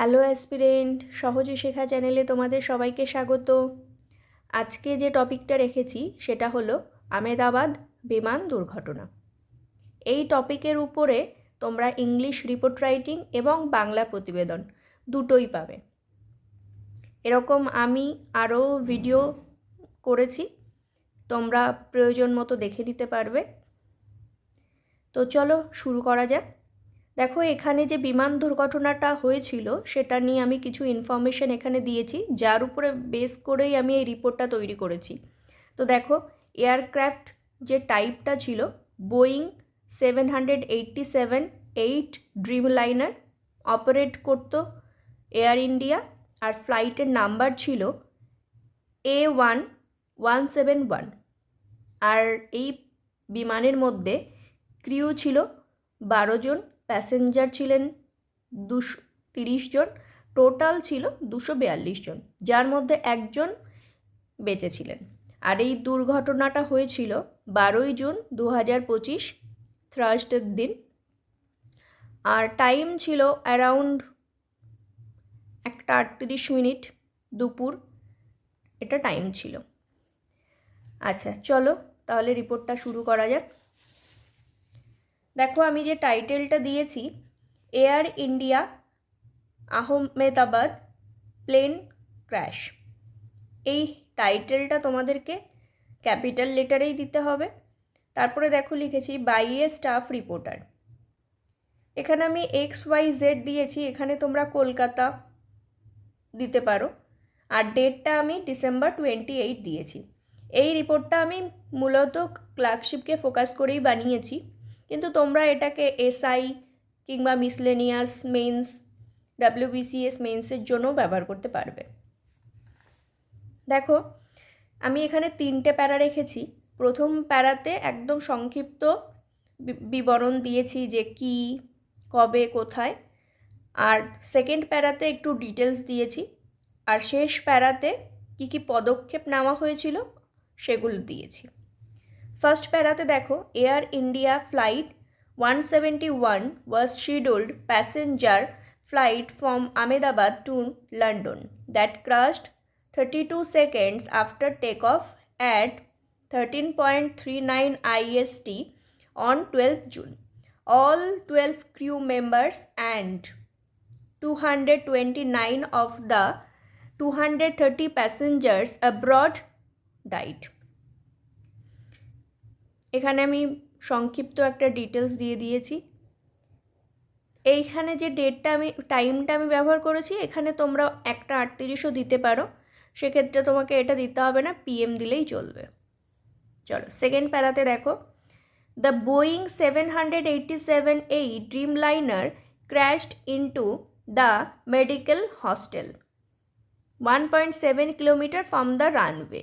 Hello aspirant সহজ শেখা চ্যানেলে তোমাদের সবাইকে স্বাগত আজকে যে টপিকটা রেখেছি সেটা হলো আমেদাবাদ বিমান দুর্ঘটনা এই টপিকের উপরে তোমরা ইংলিশ রিপোর্ট রাইটিং এবং বাংলা প্রতিবেদন দুটোই পাবে এরকম আমি আরও ভিডিও করেছি তোমরা প্রয়োজন মতো দেখে নিতে পারবে তো চলো শুরু করা যাক দেখো এখানে যে বিমান দুর্ঘটনাটা হয়েছিল সেটা নিয়ে আমি কিছু ইনফরমেশন এখানে দিয়েছি যার উপরে বেস করেই আমি এই রিপোর্টটা তৈরি করেছি তো দেখো এয়ারক্রাফট যে টাইপটা ছিল Boeing seven hundred eighty seven eight dreamliner operate করত এয়ার ইন্ডিয়া আর ফ্লাইটের নাম্বার ছিল A one one seven one আর এই বিমানের মধ্যে ক্রিউ ছিল বারো জন প্যাসেঞ্জার ছিলেন দুশো তিরিশ জন টোটাল ছিল দুশো বিয়াল্লিশ জন যার মধ্যে একজন বেঁচে ছিলেন আর এই দুর্ঘটনাটা হয়েছিল বারোই জুন দু হাজার পঁচিশ থ্রাস্টের দিন আর টাইম ছিল অ্যারাউন্ড একটা আটত্রিশ মিনিট দুপুর এটা টাইম ছিল আচ্ছা চলো তাহলে রিপোর্টটা শুরু করা যাক দেখো আমি যে টাইটেলটা দিয়েছি Air India Ahmedabad plane crash এই টাইটেলটা তোমাদেরকে ক্যাপিটাল লেটারেই দিতে হবে তারপরে দেখো লিখেছি বাই এ স্টাফ রিপোর্টার এখানে আমি এক্স ওয়াই জেড দিয়েছি এখানে তোমরা কলকাতা দিতে পারো আর ডেটটা আমি ডিসেম্বর টোয়েন্টি এইট দিয়েছি এই রিপোর্টটা আমি মূলত ক্লার্কশিপকে ফোকাস করেই বানিয়েছি কিন্তু তোমরা এটাকে এসআই কিংবা মিসলেনিয়াস মেন্স ডাব্লিউবিসিএস মেন্সের জন্যও ব্যবহার করতে পারবে দেখো আমি এখানে তিনটে প্যারা রেখেছি প্রথম প্যারাতে একদম সংক্ষিপ্ত বিবরণ দিয়েছি যে কি কবে কোথায় আর সেকেন্ড প্যারাতে একটু ডিটেলস দিয়েছি আর শেষ প্যারাতে কি কি পদক্ষেপ নেওয়া হয়েছিল সেগুলো দিয়েছি ফার্স্ট প্যারাতে দেখো Air India flight one seventy one was scheduled passenger flight from Ahmedabad to London that crashed thirty two seconds after take off at thirteen point three nine IST on 12th June. All 12 crew members and 229 of the 230 passengers abroad died. এখানে আমি সংক্ষিপ্ত একটা details দিয়ে দিয়েছি এইখানে যে ডেটটা আমি টাইমটা আমি ব্যবহার করেছি এখানে তোমরা একটা আটত্রিশও দিতে পারো সেক্ষেত্রে তোমাকে এটা দিতে হবে না পিএম দিলেই চলবে চলো সেকেন্ড প্যারাতে দেখো the Boeing seven hundred eighty seven এই dreamliner crashed into the medical hostel one point seven kilometre from the runway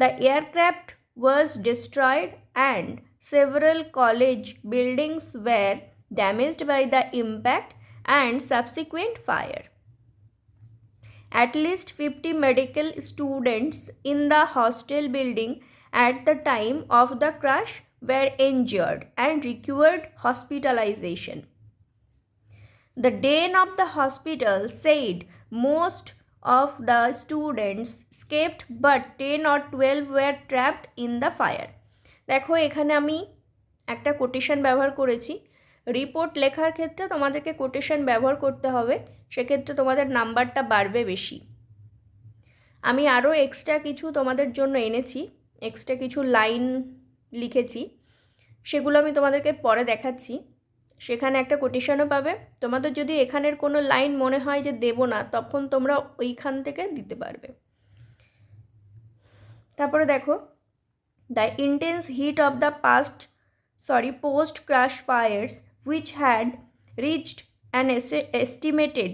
the aircraft was destroyed and several college buildings were damaged by the impact and subsequent fire. At least 50 medical students in the hostel building at the time of the crash were injured and required hospitalization. The dean of the hospital said most of the students escaped but 10 or 12 were trapped in the fire দেখো এখানে আমি একটা quotation ব্যবহার করেছি report লেখার ক্ষেত্রে তোমাদেরকে quotation ব্যবহার করতে হবে সেক্ষেত্রে তোমাদের নাম্বারটা বাড়বে বেশি আমি আরও এক্সট্রা কিছু তোমাদের জন্য এনেছি এক্সট্রা কিছু লাইন লিখেছি সেগুলো আমি তোমাদেরকে পরে দেখাচ্ছি সেখানে একটা কোটেশনও পাবে তোমাদের যদি এখানের কোনো লাইন মনে হয় যে দেব না তখন তোমরা ওইখান থেকে দিতে পারবে তারপরে দেখো the intense heat of the past sorry post crash fires which had reached an estimated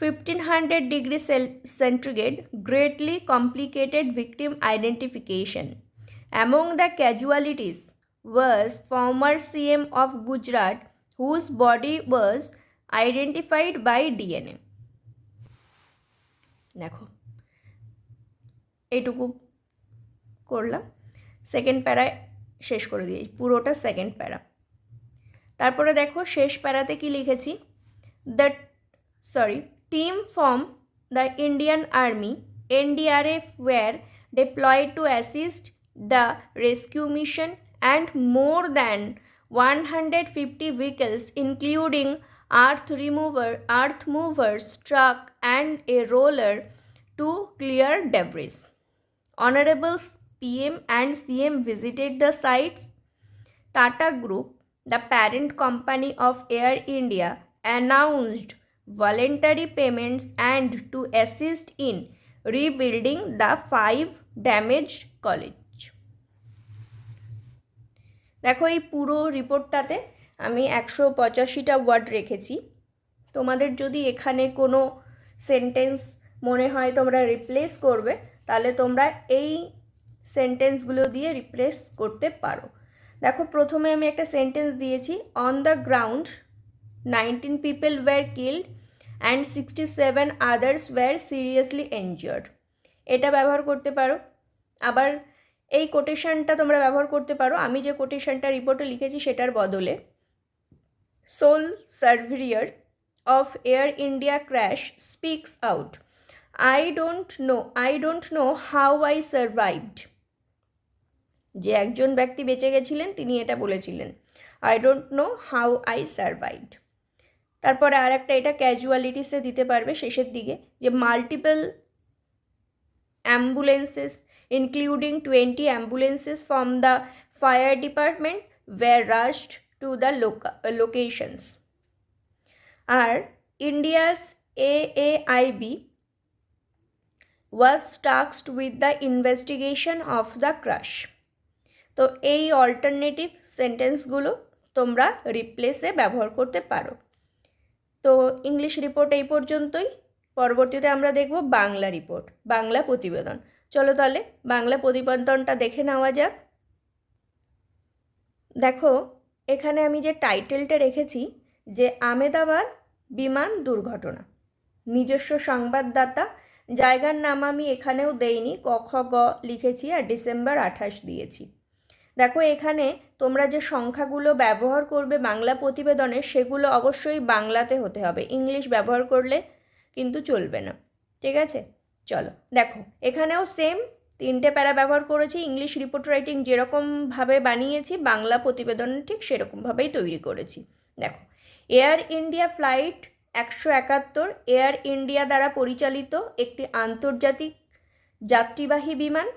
fifteen hundred degree Celsius centigrade greatly complicated victim identification among the casualties was former CM of Gujarat whose body was identified by DNA দেখো এটুকু করলাম second প্যারায় শেষ করে দিয়েছি পুরোটা second প্যারা তারপরে দেখো শেষ প্যারাতে কি লিখেছি the sorry team from the Indian army NDRF were deployed to assist the rescue mission and more than 150 vehicles including earth remover, earth movers, truck and a roller to clear debris. Honorable PM and CM visited the sites. Tata Group, the parent company of Air India, announced voluntary payments and to assist in rebuilding the five damaged colleges. দেখো এই পুরো রিপোর্টটাতে আমি একশো পঁচাশিটা word রেখেছি তোমাদের যদি এখানে কোনো সেন্টেন্স মনে হয় তোমরা রিপ্লেস করবে তাহলে তোমরা এই সেন্টেন্সগুলো দিয়ে রিপ্লেস করতে পারো দেখো প্রথমে আমি একটা সেন্টেন্স দিয়েছি on the ground nineteen people were killed and sixty seven others were seriously injured এটা ব্যবহার করতে পারো আবার এই কোটেশনটা তোমরা ব্যবহার করতে পারো আমি যে কোটেশনটা রিপোর্টে লিখেছি সেটার বদলে sole survivor of Air India crash speaks out I don't know I don't know how I survived যে একজন ব্যক্তি বেঁচে গেছিলেন তিনি এটা বলেছিলেন I don't know how I survived তারপরে আর একটা এটা ক্যাজুয়ালিটিসে দিতে পারবে শেষের দিকে যে multiple ambulances including 20 ambulances from the fire department were rushed to the loca- locations. Our India's AAIB was tasked with the investigation of the crash. তো এই অল্টারনেটিভ সেন্টেন্সগুলো তোমরা রিপ্লেসে ব্যবহার করতে পারো তো ইংলিশ রিপোর্ট এই পর্যন্তই পরবর্তীতে আমরা দেখব বাংলা রিপোর্ট বাংলা প্রতিবেদন চলো তাহলে বাংলা প্রতিবেদনটা দেখে নেওয়া যাক দেখো এখানে আমি যে টাইটেলটা রেখেছি যে আমেদাবাদ বিমান দুর্ঘটনা নিজস্ব সংবাদদাতা জায়গার নাম আমি এখানেও দেইনি ক খ গ লিখেছি আর ডিসেম্বর আঠাশ দিয়েছি দেখো এখানে তোমরা যে সংখ্যাগুলো ব্যবহার করবে বাংলা প্রতিবেদনে সেগুলো অবশ্যই বাংলাতে হতে হবে ইংলিশ ব্যবহার করলে কিন্তু চলবে না ঠিক আছে চলো দেখো এখানেও সেম তিনটে প্যারা ব্যবহার করেছি ইংলিশ রিপোর্ট রাইটিং যেরকমভাবে বানিয়েছি বাংলা প্রতিবেদন ঠিক সেরকমভাবেই তৈরি করেছি দেখো এয়ার ইন্ডিয়া ফ্লাইট একশো একাত্তর এয়ার ইন্ডিয়া দ্বারা পরিচালিত একটি আন্তর্জাতিক যাত্রীবাহী বিমান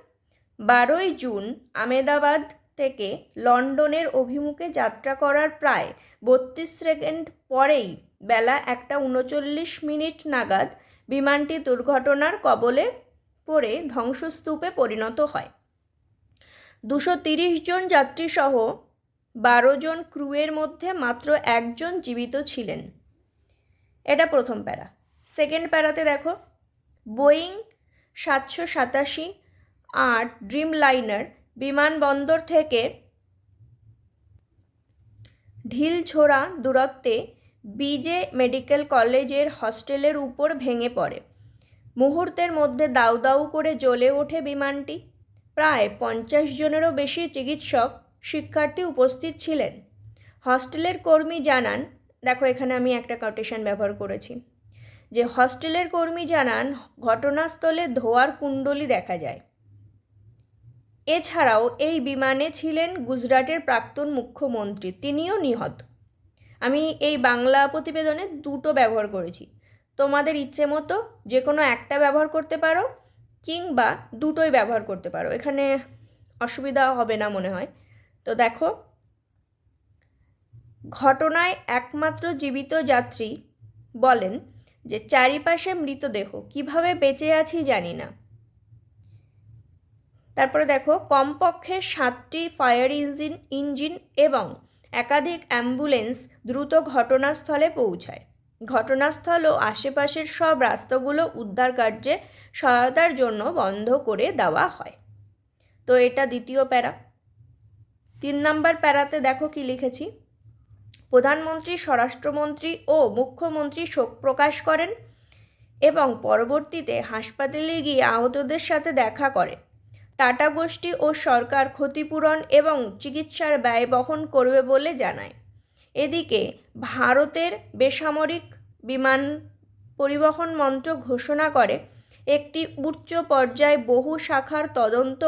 বারোই জুন আমেদাবাদ থেকে লন্ডনের অভিমুখে যাত্রা করার প্রায় বত্রিশ সেকেন্ড পরেই বেলা একটা উনচল্লিশ মিনিট নাগাদ বিমানটি দুর্ঘটনার কবলে পড়ে ধ্বংসস্তূপে পরিণত হয় দুশো তিরিশ জন যাত্রীসহ বারো জন ক্রুয়ের মধ্যে মাত্র একজন জীবিত ছিলেন এটা প্রথম প্যারা সেকেন্ড প্যারাতে দেখো বোয়িং সাতশো সাতাশি আট ড্রিম লাইনার বিমানবন্দর থেকে ঢিল ছোড়া দূরত্বে বিজে মেডিকেল কলেজের হস্টেলের উপর ভেঙে পড়ে মুহূর্তের মধ্যে দাউ দাউ করে জ্বলে ওঠে বিমানটি প্রায় পঞ্চাশ জনেরও বেশি চিকিৎসক শিক্ষার্থী উপস্থিত ছিলেন হস্টেলের কর্মী জানান দেখো এখানে আমি একটা কাউটেশন ব্যবহার করেছি যে হস্টেলের কর্মী জানান ঘটনাস্থলে ধোয়ার কুণ্ডলি দেখা যায় এছাড়াও এই বিমানে ছিলেন গুজরাটের প্রাক্তন মুখ্যমন্ত্রী তিনিও নিহত আমি এই বাংলা প্রতিবেদনে দুটো ব্যবহার করেছি তোমাদের ইচ্ছে মতো যে কোনো একটা ব্যবহার করতে পারো কিংবা দুটোই ব্যবহার করতে পারো এখানে অসুবিধা হবে না মনে হয় তো দেখো ঘটনায় একমাত্র জীবিত যাত্রী বলেন যে চারিপাশে মৃতদেহ কিভাবে বেঁচে আছি জানি না তারপরে দেখো কমপক্ষে সাতটি ফায়ার ইঞ্জিন ইঞ্জিন এবং একাধিক অ্যাম্বুলেন্স দ্রুত ঘটনাস্থলে পৌঁছায় ঘটনাস্থল ও আশেপাশের সব রাস্তাগুলো উদ্ধার কার্যে সহায়তার জন্য বন্ধ করে দেওয়া হয় তো এটা দ্বিতীয় প্যারা তিন নম্বর প্যারাতে দেখো কি লিখেছি প্রধানমন্ত্রী স্বরাষ্ট্রমন্ত্রী ও মুখ্যমন্ত্রী শোক প্রকাশ করেন এবং পরবর্তীতে হাসপাতালে গিয়ে আহতদের সাথে দেখা করে টাটা গোষ্ঠী ও সরকার ক্ষতিপূরণ এবং চিকিৎসার ব্যয় বহন করবে বলে জানায় এদিকে ভারতের বেসামরিক বিমান পরিবহন মন্ত্র ঘোষণা করে একটি উচ্চ পর্যায়ে বহু শাখার তদন্ত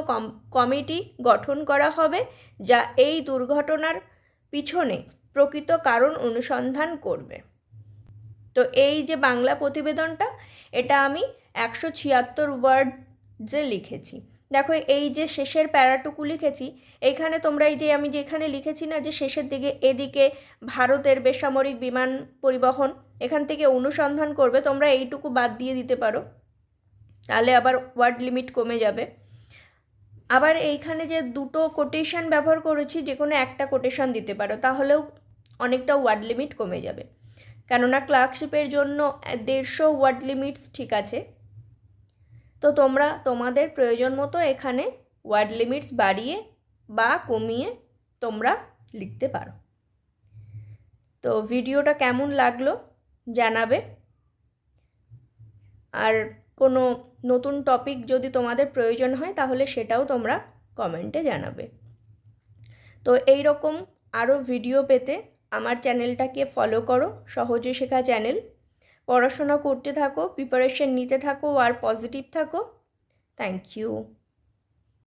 কমিটি গঠন করা হবে যা এই দুর্ঘটনার পিছনে প্রকৃত কারণ অনুসন্ধান করবে তো এই যে বাংলা প্রতিবেদনটা এটা আমি একশো ছিয়াত্তর ওয়ার্ড যে লিখেছি দেখো এই যে শেষের প্যারাটুকু লিখেছি এইখানে তোমরা এই যে আমি যেখানে লিখেছি না যে শেষের দিকে এদিকে ভারতের বেসামরিক বিমান পরিবহন এখান থেকে অনুসন্ধান করবে তোমরা এইটুকু বাদ দিয়ে দিতে পারো তাহলে আবার ওয়ার্ড লিমিট কমে যাবে আবার এইখানে যে দুটো কোটেশন ব্যবহার করেছি যে কোনো একটা কোটেশন দিতে পারো তাহলেও অনেকটা ওয়ার্ড লিমিট কমে যাবে কেননা ক্লার্কশিপের জন্য দেড়শো ওয়ার্ড লিমিটস ঠিক আছে তো তোমরা তোমাদের প্রয়োজন মতো এখানে ওয়ার্ড লিমিটস বাড়িয়ে বা কমিয়ে তোমরা লিখতে পারো তো ভিডিওটা কেমন লাগলো জানাবে আর কোনো নতুন টপিক যদি তোমাদের প্রয়োজন হয় তাহলে সেটাও তোমরা কমেন্টে জানাবে তো এই রকম আরও ভিডিও পেতে আমার চ্যানেলটাকে ফলো করো সহজে শেখা চ্যানেল পড়াশোনা করতে থাকো প্রিপারেশন নিতে থাকো আর পজিটিভ থাকো থ্যাংক ইউ